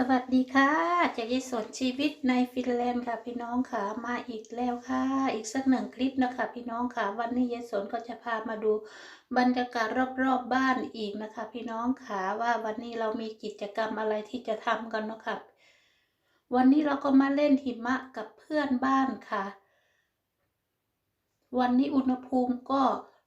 สวัสดีค่ะ จากยายสนชีวิตในฟินแลนด์ค่ะพี่น้องค่ะมาอีกแล้วค่ะ อีกสักหนึ่งคลิปนะคะ พี่น้องค่ะ วันนี้ยายสนก็จะพามาดูบรรยากาศรอบๆบบ้านอีกนะคะ พี่น้องค่ะว่าวันนี้เรามีกิจกรรมอะไรที่จะทำกันเนาะค่ะวันนี้เราก็มาเล่นหิมะกับเพื่อนบ้านค่ะ วันนี้อุณหภูมิก็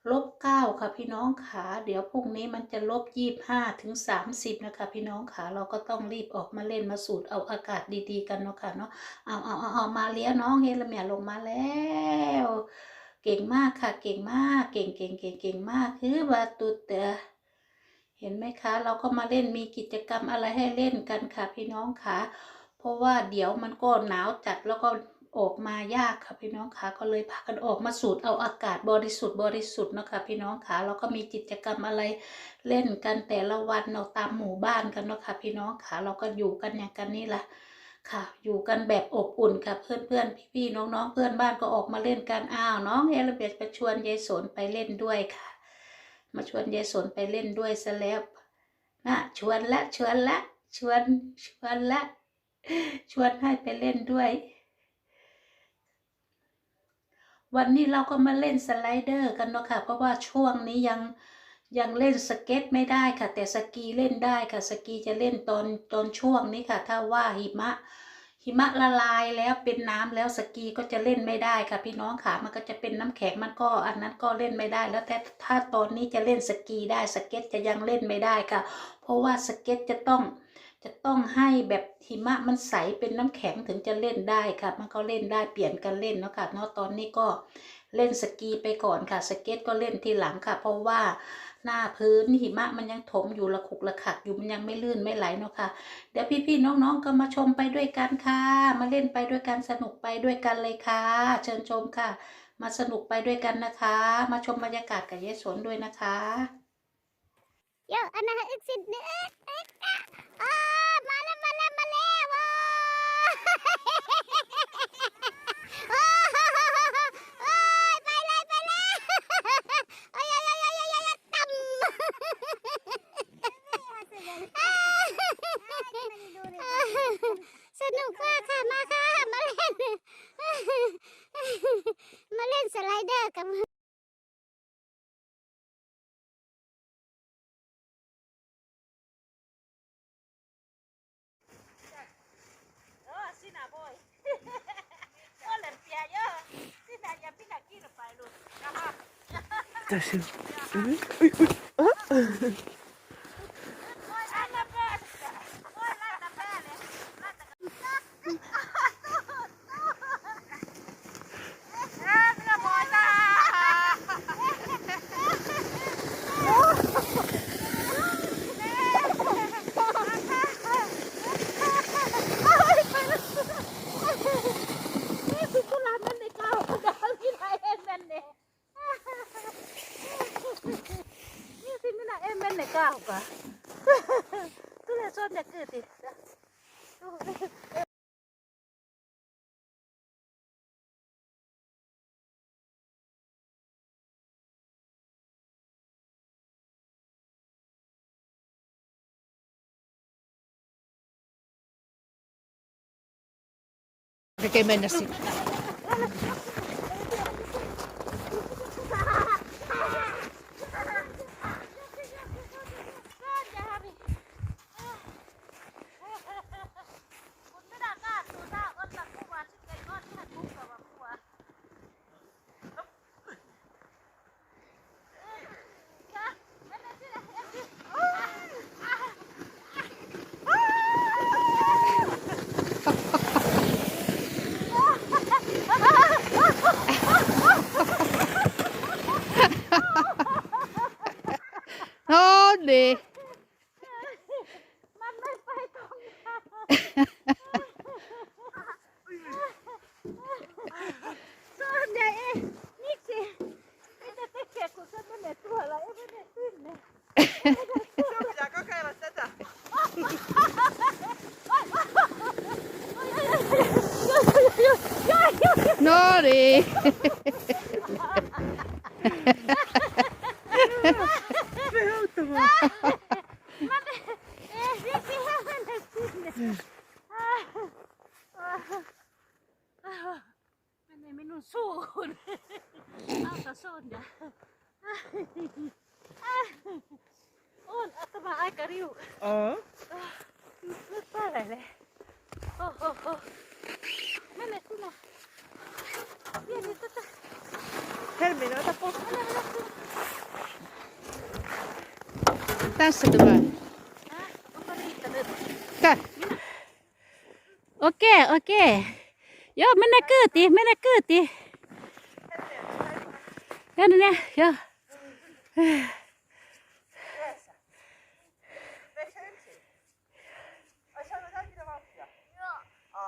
ลบเก้าค่ะพี่น้องขาเดี๋ยวพรุ่งนี้มันจะลบยี่บห้าถึงสามสิบนะคะพี่น้องขาเราก็ต้องรีบออกมาเล่นมาสูดเอาอากาศดีๆกันเนาะค่ะเนาะเอาเอาเอาเอามาเลี้ยน้องเฮลเมียลงมาแล้วเก่งมากค่ะเก่งมากเก่งเก่งเก่งเก่งมากคือว่าตุดเตอเห็นไหมคะ เราก็มาเล่นมีกิจกรรมอะไรให้เล่นกันค่ะพี่น้องค่ะเพราะว่าเดี๋ยวมันก็หนาวจัดแล้วก็ ออกมายากค่ะพี่น้องคะก็เลยพากันออกมาสูดเอาอากาศบริสุทธิ์บริสุทธิ์นะคะพี่น้องคะเราก็มีกิจกรรมอะไรเล่นกันแต่ละวันเราตามหมู่บ้านกันเนาะค่ะพี่น้องคะเราก็อยู่กันอย่างกันนี่แหละค่ะ อยู่กันแบบอบอุ่นค่ะเพื่อนเพื่อนพี่พี่ๆน้องๆเพื่อนบ้านก็ออกมาเล่นกันอ้าวน้องเอลเบตไปชวนยายสนไปเล่นด้วยค่ะ มาชวนยายสนไปเล่นด้วยซะแล้วนะชวนละชวนละชวนชวนละชวนให้ไปเล่นด้วย วันนี้เราก็มาเล่นสไลเดอร์กันเนาะค่ะ เพราะว่าช่วงนี้ยังยังเล่นสเก็ตไม่ได้ค่ะ แต่สกีเล่นได้ค่ะ สกีจะเล่นตอนตอนช่วงนี้ค่ะ ถ้าว่าหิมะ หิมะละลายแล้วเป็นน้ำแล้วสกีก็จะเล่นไม่ได้ค่ะ พี่น้องค่ะ มันก็จะเป็นน้ำแข็งมันก็อันนั้นก็เล่นไม่ได้ แล้วแต่ถ้าตอนนี้จะเล่นสกีได้สเก็ตจะยังเล่นไม่ได้ค่ะ เพราะว่าสเก็ตจะต้อง จะต้องให้แบบหิมะมันใสเป็นน้ำแข็งถึงจะเล่นได้ค่ะ มันก็เล่นได้เปลี่ยนกันเล่นเนาะค่ะเนาะตอนนี้ก็เล่นสกีไปก่อนค่ะ สเก็ตก็เล่นทีหลังค่ะ เพราะว่าหน้าพื้นหิมะมันยังถมอยู่ระขุกระขักอยู่มันยังไม่ลื่นไม่ไหลเนาะค่ะ เดี๋ยวพี่ๆน้องๆก็มาชมไปด้วยกันค่ะ มาเล่นไปด้วยกันสนุกไปด้วยกันเลยค่ะ เชิญชมค่ะ มาสนุกไปด้วยกันนะคะ มาชมบรรยากาศกับยายสนด้วยนะคะ เดี๋ยวอันนั้นอีกสิบนึงมาแล้วมาแล้วมาแล้วสนุกมากค่ะ มาค่ะ มาเล่น มาเล่นสไลเดอร์กับ ya pina kilo pa Kay Menasin. No niin. Pehottavaa. มันเอ๊ะนี่ Oke, oke. aika mana Oo. Nyt palele. Oh, oh, oh.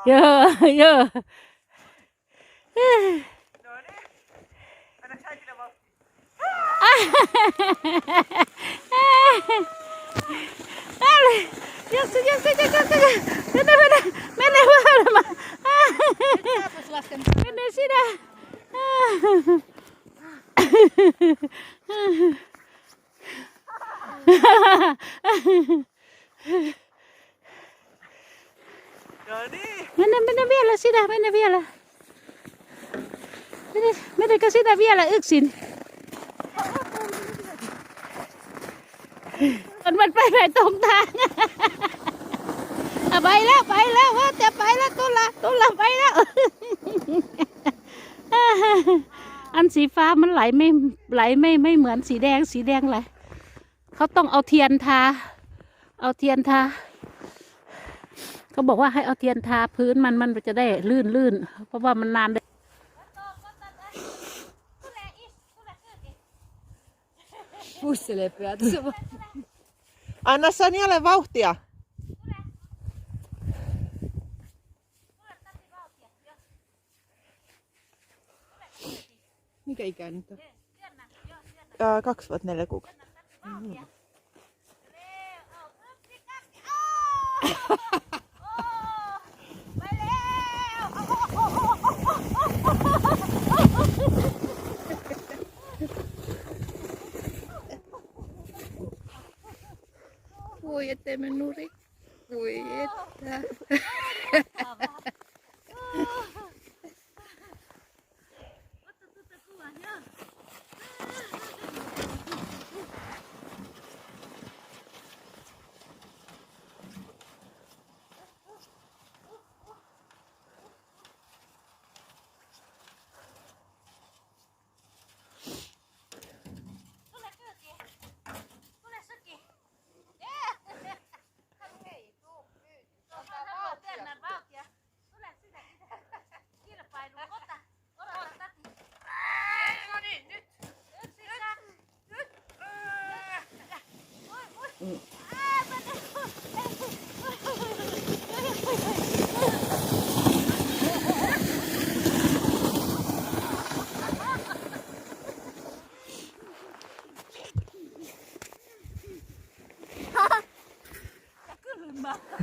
Joo, joo. No niin. Anna sä äkkiä vauhtia? Älä. Jos, jos, jos, jos, jos. Mene, mene, mene maailma. Mene sinä. No niin. Mene, mene vielä sinä, mene vielä. Mene, menekö sinä vielä yksin? มันมันไปไหนตรงทางอะไปแล้วไปแล้วว่าจะไปแล้วตุลาตุลาไปแล้วอันสีฟ้ามันไหลไม่ไหลไม่ไม่เหมือนสีแดงสีแดงไหลเขาต้องเอาเทียนทา เอาเทียนทา เขาบอกว่าให้เอาเทียนทาพื้นมันมันจะได้ลื่นลื่นเพราะว่ามันนานเลย Pusselee päätössä. Anna Sanjalle vauhtia. Mikä ikäinen on? Ää, kaksi vuotta neljä kuukautta. Voi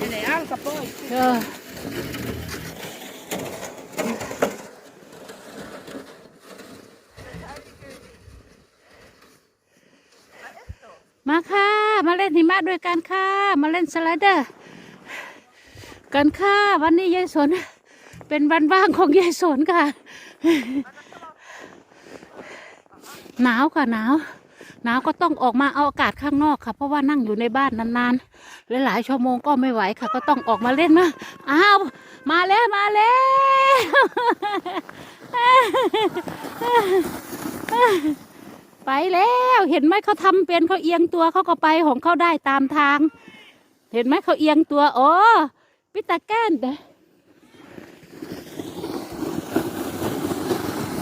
Menee alka pois. Joo. มาค่ะ มาเล่นนหิมะด้วยกันค่ะ มาเล่นสไลเดอร์ กันค่ะ วันนี้ยายสน เป็นวันว่างของยายสนค่ะ หนาวค่ะหนาว หนาวก็ต้องออกมาเอาอากาศข้างนอกค่ะ เพราะว่านั่งอยู่ในบ้านนานๆหลายๆชั่วโมงก็ไม่ไหวค่ะ ก็ต้องออกมาเล่นมาอ้าวมาแล้วมาแล้วไปแล้วเห็นไหมเขาทำเป็นเขาเอียงตัวเขาก็ไปของเขาได้ตามทาง เห็นไหมเขาเอียงตัวโอ๋อปิตาแกนเด้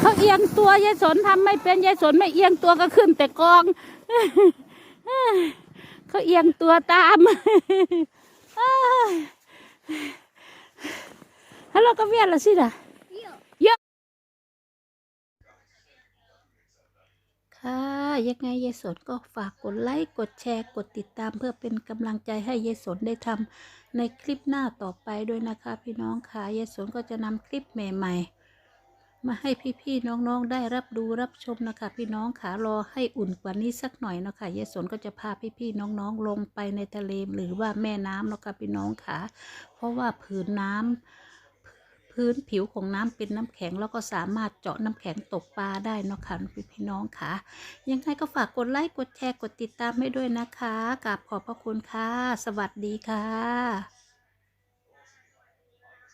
เขาเอียงตัวยายสนทำไม่เป็นยายสนไม่เอียงตัวก็ขึ้นแต่กอง เขาเอียงตัวตามฮัลโหลก็เวียนละสิล่ะค่ะยังไงยายสนก็ฝากกดไลค์กดแชร์กดติดตามเพื่อเป็นกำลังใจให้ยายสนได้ทำในคลิปหน้าต่อไปด้วยนะคะ พี่น้องค่ะยายสนก็จะนำคลิปใหม่ ๆ มาให้พี่ๆน้องๆได้รับดูรับชมนะคะ พี่น้องค่ะรอให้อุ่นกว่านี้สักหน่อยนะคะยายสนก็จะพาพี่ๆน้องๆลงไปในทะเลหรือว่าแม่น้ำนะคะพี่น้องค่ะ เพราะว่าผืนน้ำพื้นผิวของน้ำเป็นน้ำแข็งแล้วก็สามารถเจาะน้ำแข็งตกปลาได้นะคะพี่พี่น้องค่ะ ยังไงก็ฝากกดไลค์กดแชร์กดติดตามให้ด้วยนะคะกราบขอบพระคุณค่ะ สวัสดีค่ะ